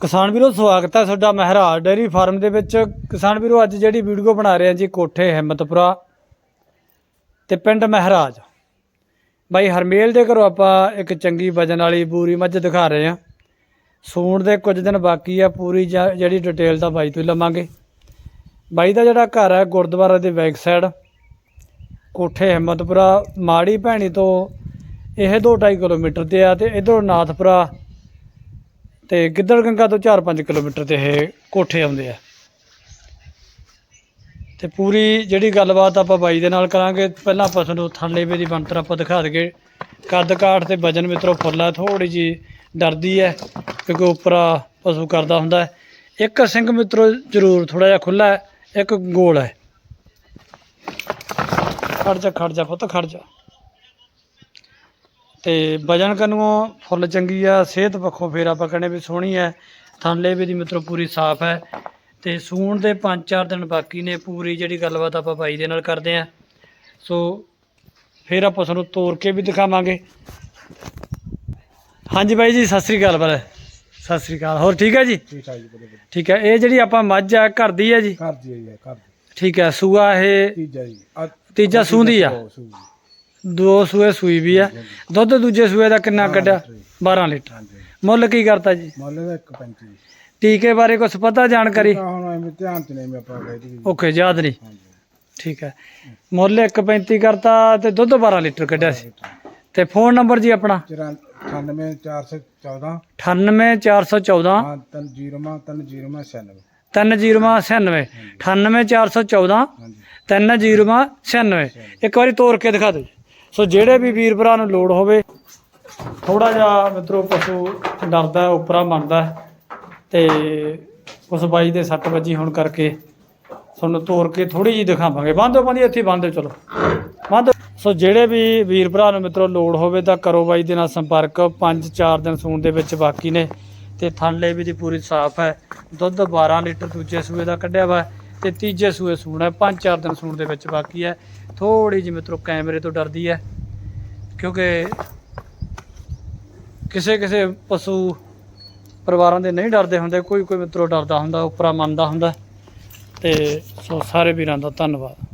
ਕਿਸਾਨ ਵੀਰੋ, ਸਵਾਗਤ ਹੈ ਤੁਹਾਡਾ ਮਹਿਰਾਜ ਡੇਅਰੀ ਫਾਰਮ ਦੇ ਵਿੱਚ। ਕਿਸਾਨ ਵੀਰੋ, ਅੱਜ ਜਿਹੜੀ ਵੀਡੀਓ ਬਣਾ ਰਹੇ ਹਾਂ ਜੀ, ਕੋਠੇ ਹਿੰਮਤਪੁਰਾ ਤੇ ਪਿੰਡ ਮਹਿਰਾਜ। ਬਾਈ ਹਰਮੇਲ ਦੇ ਘਰੋਂ ਆਪਾਂ ਇੱਕ ਚੰਗੀ ਵਜਨ ਵਾਲੀ ਬੂਰੀ ਮੱਝ ਦਿਖਾ ਰਹੇ ਹਾਂ। ਸੂਣ ਦੇ ਕੁਝ ਦਿਨ ਬਾਕੀ ਆ, ਪੂਰੀ ਜਾ- ਜਿਹੜੀ ਡਿਟੇਲ ਦਾ ਬਾਈ ਤੋਂ ਲਵਾਂਗੇ। ਬਾਈ ਦਾ ਜਿਹੜਾ ਘਰ ਹੈ ਗੁਰਦੁਆਰਾ ਦੇ ਬੈਕ ਸਾਈਡ ਕੋਠੇ ਹਿੰਮਤਪੁਰਾ, ਮਾੜੀ ਭੈਣੀ ਤੋਂ ਇਹ 2.5 ਕਿਲੋਮੀਟਰ ਤੇ ਆ ਤੇ ਇਧਰੋਂ ਨਾਥਪੁਰਾ ਤੇ ਗਿੱਦੜ ਗੰਗਾ ਤੋਂ 4-5 ਕਿਲੋਮੀਟਰ ਤੇ ਇਹ ਕੋਠੇ ਆਉਂਦੇ ਆ। ਤੇ ਪੂਰੀ ਜਿਹੜੀ ਗੱਲਬਾਤ ਆਪਾਂ ਬਾਈ ਦੇ ਨਾਲ ਕਰਾਂਗੇ, ਪਹਿਲਾਂ ਆਪਾਂ ਤੁਹਾਨੂੰ ਥਣਲੇਵੇ ਦੀ ਬਣਤਰ ਆਪਾਂ ਦਿਖਾ ਦਈਏ। ਕੱਦ ਕਾਠ ਤੇ ਵਜਨ ਮਿੱਤਰੋ, ਫੁੱਲਾ ਥੋੜੀ ਜੀ ਡਰਦੀ ਹੈ ਕਿਉਂਕਿ ਉੱਪਰਾ ਪਸ਼ੂ ਕਰਦਾ ਹੁੰਦਾ ਇੱਕ ਸਿੰਘ ਮਿੱਤਰੋ, ਜ਼ਰੂਰ ਥੋੜਾ ਜਿਹਾ ਖੁੱਲਾ ਹੈ ਇੱਕ ਗੋਲ ਹੈ ਖੜ ਜਾ ਖੜ ਜਾ, ਪੁੱਤ ਖੜ ਜਾ। ਤੇ ਵਜਨ ਕਨੂੰੋਂ ਫੁੱਲ ਚੰਗੀ ਆ ਸਿਹਤ ਪੱਖੋਂ ਫੇਰ ਆਪਾਂ ਕਹਿੰਦੇ ਵੀ ਸੋਹਣੀ ਹੈ ਥਣਲੇ ਵੀ ਦੀ ਮਿੱਤਰੋ ਪੂਰੀ ਸਾਫ਼ ਹੈ ਤੇ ਸੂਣ ਦੇ 5-4 ਦਿਨ ਬਾਕੀ ਨੇ ਪੂਰੀ ਜਿਹੜੀ ਗੱਲਬਾਤ ਆਪਾਂ ਬਾਈ ਦੇ ਨਾਲ ਕਰਦੇ ਆ। ਸੋ ਫੇਰ ਆਪਾਂ ਤੁਹਾਨੂੰ ਤੋੜ ਕੇ ਵੀ ਦਿਖਾਵਾਂਗੇ। ਹਾਂਜੀ ਬਾਈ ਜੀ ਸਤਿ ਸ੍ਰੀ ਅਕਾਲ ਬਾਰੇ ਸਤਿ ਸ੍ਰੀ ਅਕਾਲ। ਹੋਰ ਠੀਕ ਹੈ ਜੀ? ਠੀਕ ਆ ਜੀ ਬੜੇ ਠੀਕ ਹੈ ਇਹ ਜਿਹੜੀ ਆਪਾਂ ਮੱਝ ਆ ਘਰ ਦੀ ਹੈ ਜੀ? ਘਰ ਦੀ ਹੈ ਘਰ ਦੀ। ਠੀਕ ਹੈ ਸੂਆ ਇਹ ਤੀਜਾ ਜੀ। ਤੀਜਾ ਸੂੰਦੀ ਆ? ਦੋ ਸੂਏ ਸੂਈ ਵੀ ਆ। ਦੁੱਧ ਦੂਜੇ ਸੂਏ ਦਾ ਕਿੰਨਾ ਕੱਢਿਆ? ਲੀਟਰ ਜੀ। 12 ਲੀਟਰ। ਮੁੱਲ ਕੀ ਕਰਤਾ ਜੀ? ਮੁੱਲ ਦਾ 1.35 ਟੀਕੇ ਬਾਰੇ ਕੁਝ ਪਤਾ ਜਾਣਕਾਰੀ? ਹੁਣ ਐਵੇਂ ਧਿਆਨ ਚ ਨਹੀਂ ਮੈਂ ਆਪਾਂ ਕਹਿ ਦੀ ਓਕੇ ਯਾਦ ਨਹੀਂ। ਠੀਕ ਹੈ। ਮੁੱਲ 1.35 ਕਰਤਾ ਤੇ ਦੁੱਧ 12 ਲੀਟਰ ਕੱਢਿਆ ਸੀ। ਤੇ ਫੋਨ ਨੰਬਰ ਜੀ ਆਪਣਾ? 98414 98414 ਹਾਂ ਤਨ ਜੀਰੋ ਮਾ ਤਨ ਜੀਰੋ ਮਾ 96 3096 98414 ਹਾਂਜੀ। 3096 ਇੱਕ ਵਾਰੀ ਤੋੜ ਕੇ ਦਿਖਾ ਦਿਓ। ਸੋ ਜਿਹੜੇ ਵੀ ਵੀਰ ਭਰਾ ਨੂੰ ਲੋੜ ਹੋਵੇ ਥੋੜਾ ਜਿਹਾ ਮਿੱਤਰੋ ਪਸ਼ੂ ਡਰਦਾ ਹੈ, ਉਪਰਾ ਮੰਨਦਾ ਤੇ ਉਸ ਬਾਈ ਦੇ 7 ਵੱਜੀ ਹੋਣ ਕਰਕੇ ਤੁਹਾਨੂੰ ਤੋਰ ਕੇ ਥੋੜੀ ਜੀ ਦਿਖਾਵਾਂਗੇ। ਬੰਦੋ ਬੰਦੀ ਇੱਥੇ ਬੰਦੋ ਚਲੋ। ਬੰਦੋ ਸੋ ਜਿਹੜੇ ਵੀ ਵੀਰ ਭਰਾ ਨੂੰ ਮਿੱਤਰੋ ਲੋੜ ਹੋਵੇ ਤਾਂ ਕਰੋ ਬਾਈ ਦੇ ਨਾਲ ਸੰਪਰਕ। 5-4 ਦਿਨ ਸੂਣ ਦੇ ਵਿੱਚ ਬਾਕੀ ਨੇ ਤੇ ਥਣਲੇ ਵੀ ਦੀ ਪੂਰੀ ਸਾਫ਼ ਹੈ। ਦੁੱਧ 12 ਲੀਟਰ ਦੂਜੇ ਸੂਏ ਦਾ ਕੱਢਿਆ ਵਾ ਤੇ ਤੀਜੇ ਸੂਏ ਸੂਣਾ 5-4 ਦਿਨ ਸੂਣ ਦੇ ਵਿੱਚ ਬਾਕੀ ਹੈ। ਥੋੜੀ ਜਿਹੀ ਮਿੱਤਰੋ ਕੈਮਰੇ ਤੋਂ ਡਰਦੀ ਹੈ, ਕਿਉਂਕਿ ਕਿਸੇ ਕਿਸੇ ਪਸ਼ੂ ਪਰਿਵਾਰਾਂ ਦੇ ਨਹੀਂ ਡਰਦੇ ਹੁੰਦੇ, ਕੋਈ ਕੋਈ ਮਿੱਤਰੋ ਡਰਦਾ ਹੁੰਦਾ ਉਪਰਾ ਮੰਨਦਾ ਹੁੰਦਾ, ਤੇ ਸੋ ਸਾਰੇ ਵੀਰਾਂ ਦਾ ਧੰਨਵਾਦ।